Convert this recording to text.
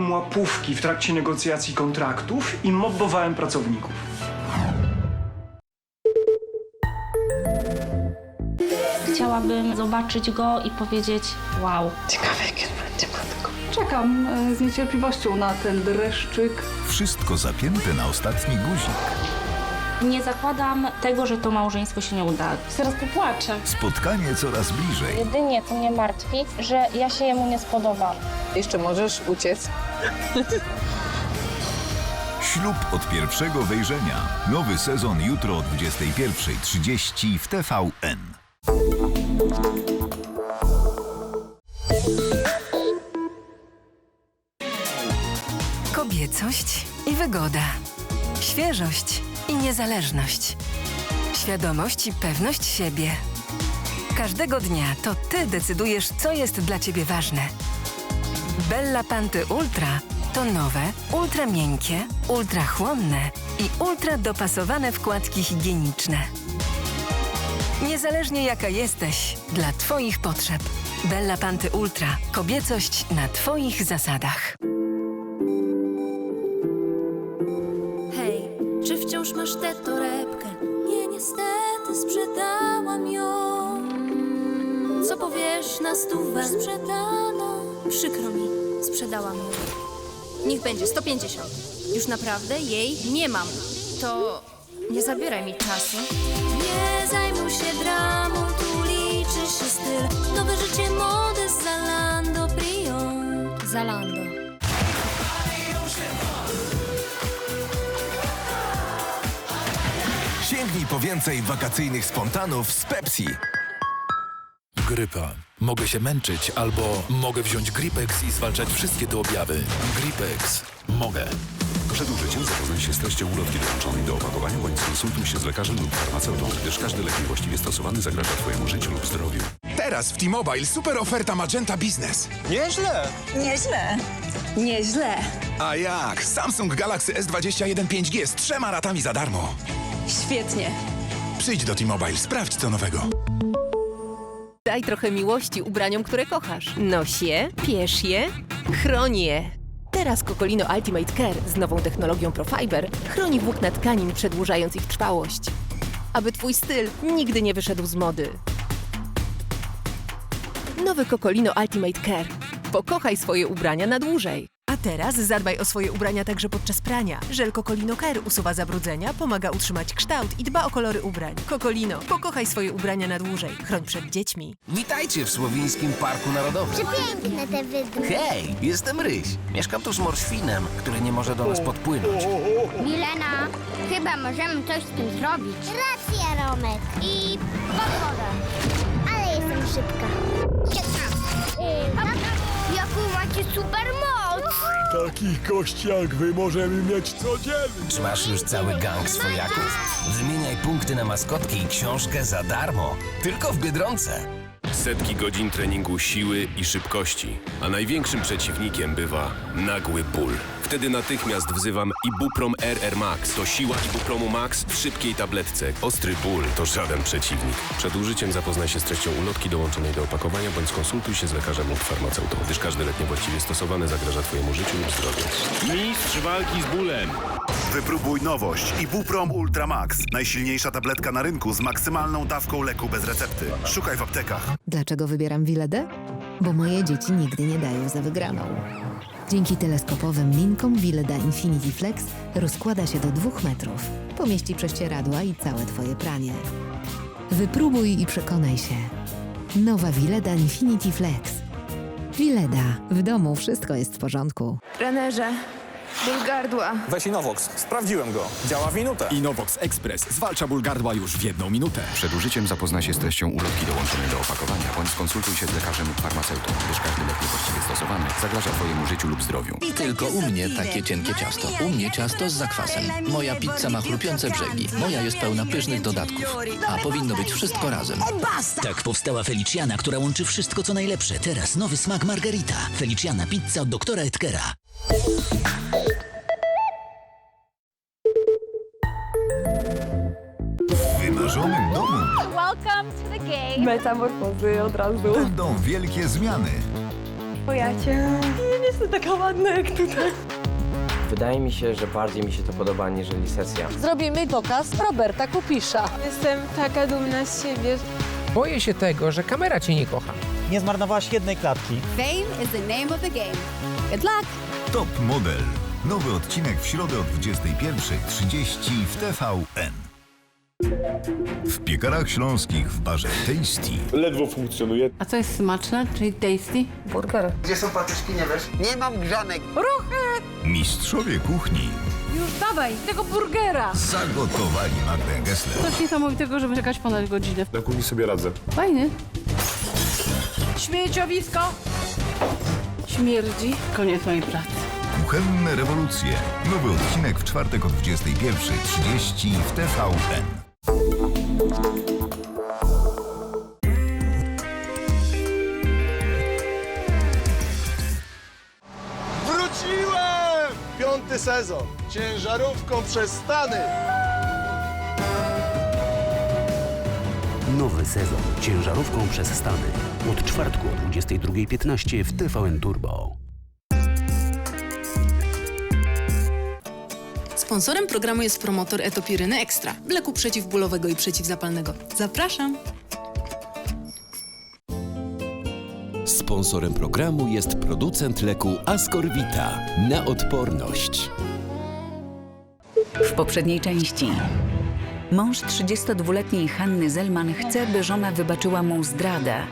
łapówki w trakcie negocjacji kontraktów i mobbowałem pracowników. Chciałabym zobaczyć go i powiedzieć wow. Czekam e, z niecierpliwością na ten dreszczyk. Wszystko zapięte na ostatni guzik. Nie zakładam tego, że to małżeństwo się nie uda. Zaraz popłaczę. Spotkanie coraz bliżej. Jedynie co mnie martwi, że ja się jemu nie spodobam. Jeszcze możesz uciec. Ślub od pierwszego wejrzenia. Nowy sezon jutro o 21.30 w TVN. Kobiecość i wygoda. Świeżość i niezależność. Świadomość i pewność siebie. Każdego dnia to ty decydujesz, co jest dla ciebie ważne. Bella Panty Ultra to nowe, ultra miękkie, ultra chłonne i ultra dopasowane wkładki higieniczne. Niezależnie jaka jesteś, dla twoich potrzeb. Bella Panty Ultra. Kobiecość na twoich zasadach. Hej, czy wciąż masz tę torebkę? Nie, niestety sprzedałam ją. Co powiesz na stówę? Sprzedano. Przykro mi, sprzedałam ją. Niech będzie 150. Już naprawdę jej nie mam. To nie zabieraj mi czasu. Nie zajmuj się dramą, tu liczy się styl. Nowe życie mody z Zalando Prion. Zalando. Sięgnij po więcej wakacyjnych spontanów z Pepsi. Grypa. Mogę się męczyć albo mogę wziąć Gripex i zwalczać wszystkie te objawy. Gripex. Mogę. Przed użyciem zapoznaj się z treścią ulotki dołączonej do opakowania bądź skonsultuj się z lekarzem lub farmaceutą, gdyż każdy lek niewłaściwie stosowany zagraża Twojemu życiu lub zdrowiu. Teraz w T-Mobile super oferta Magenta Business. Nieźle. Nieźle. A jak? Samsung Galaxy S21 5G z trzema ratami za darmo. Świetnie. Przyjdź do T-Mobile, sprawdź co nowego. Daj trochę miłości ubraniom, które kochasz. Noś je, piesz je, chroń je. Teraz Kokolino Ultimate Care z nową technologią Profiber chroni włókna tkanin, przedłużając ich trwałość. Aby twój styl nigdy nie wyszedł z mody. Nowy Kokolino Ultimate Care. Pokochaj swoje ubrania na dłużej. Teraz zadbaj o swoje ubrania także podczas prania. Żel Kokolino Care usuwa zabrudzenia, pomaga utrzymać kształt i dba o kolory ubrań. Kokolino, pokochaj swoje ubrania na dłużej. Chroń przed dziećmi. Witajcie w Słowińskim Parku Narodowym. Piękne te wydmy. Hej, jestem Ryś. Mieszkam tu z morświnem, który nie może do nas podpłynąć. Milena, chyba możemy coś z tym zrobić. Racja, Romek. I pod Takich gości jak wy możemy mieć codziennie. Masz już cały gang swojaków. Wymieniaj punkty na maskotki i książkę za darmo. Tylko w Biedronce. Setki godzin treningu siły i szybkości, a największym przeciwnikiem bywa nagły ból. Wtedy natychmiast wzywam Ibuprom RR Max. To siła Ibupromu Max w szybkiej tabletce. Ostry ból to żaden przeciwnik. Przed użyciem zapoznaj się z treścią ulotki dołączonej do opakowania bądź skonsultuj się z lekarzem lub farmaceutą, gdyż każdy lek niewłaściwie stosowany zagraża Twojemu życiu lub zdrowiu. Mistrz walki z bólem. Wypróbuj nowość Ibuprom Ultra Max. Najsilniejsza tabletka na rynku z maksymalną dawką leku bez recepty. Szukaj w aptekach. Dlaczego wybieram Wiledę? Bo moje dzieci nigdy nie dają za wygraną. Dzięki teleskopowym linkom Wileda Infinity Flex rozkłada się do dwóch metrów. Pomieści prześcieradła i całe twoje pranie. Wypróbuj i przekonaj się. Nowa Wileda Infinity Flex. Wileda. W domu wszystko jest w porządku. Trenerze, ból gardła. Weź Inovox. Sprawdziłem go. Działa w minutę. Inovox Express zwalcza ból gardła już w jedną minutę. Przed użyciem zapoznaj się z treścią ulotki dołączonej do opakowania bądź skonsultuj się z lekarzem lub farmaceutą, gdyż każdy lek niewłaściwie stosowany zagraża Twojemu życiu lub zdrowiu. Tylko u mnie takie cienkie ciasto. U mnie ciasto z zakwasem. Moja pizza ma chrupiące brzegi. Moja jest pełna pysznych dodatków. A powinno być wszystko razem. Tak powstała Feliciana, która łączy wszystko co najlepsze. Teraz nowy smak margarita. Feliciana pizza od doktora Edkera. W wymarzonym domu Metamorfozy od razu. będą wielkie zmiany. O ja cię. Nie jestem taka ładna jak tutaj. Wydaje mi się, że bardziej mi się to podoba aniżeli sesja. Zrobimy pokaz Roberta Kupisza. Jestem taka dumna z siebie. Boję się tego, że kamera cię nie kocha. Nie zmarnowałaś jednej klatki. Fame is the name of the game. Good luck! Top Model. Nowy odcinek w środę o 21.30 w TVN. W piekarach śląskich w barze Tasty Ledwo funkcjonuje. A co jest smaczne, czyli tasty? Burger. Gdzie są patyczki, nie wiesz? Nie mam grzanek. Ruchy! mistrzowie kuchni Już dawaj, tego burgera! zagotowali Magdę Gessler. Coś niesamowitego, żeby czekać ponad godzinę. Na kuchni sobie radzę. Fajny. Śmieciowisko! Śmierdzi. Koniec mojej pracy. Kuchenne rewolucje. Nowy odcinek w czwartek o 21.30 w TVN. Wróciłem! Piąty sezon. Ciężarówką przez Stany. Nowy sezon ciężarówką przez Stany. Od czwartku o 22.15 w TVN Turbo. Sponsorem programu jest promotor Etopiryny Extra, leku przeciwbólowego i przeciwzapalnego. Zapraszam! Sponsorem programu jest producent leku Ascorvita na odporność. W poprzedniej części. Mąż 32-letniej Hanny Zelman chce, by żona wybaczyła mu zdradę.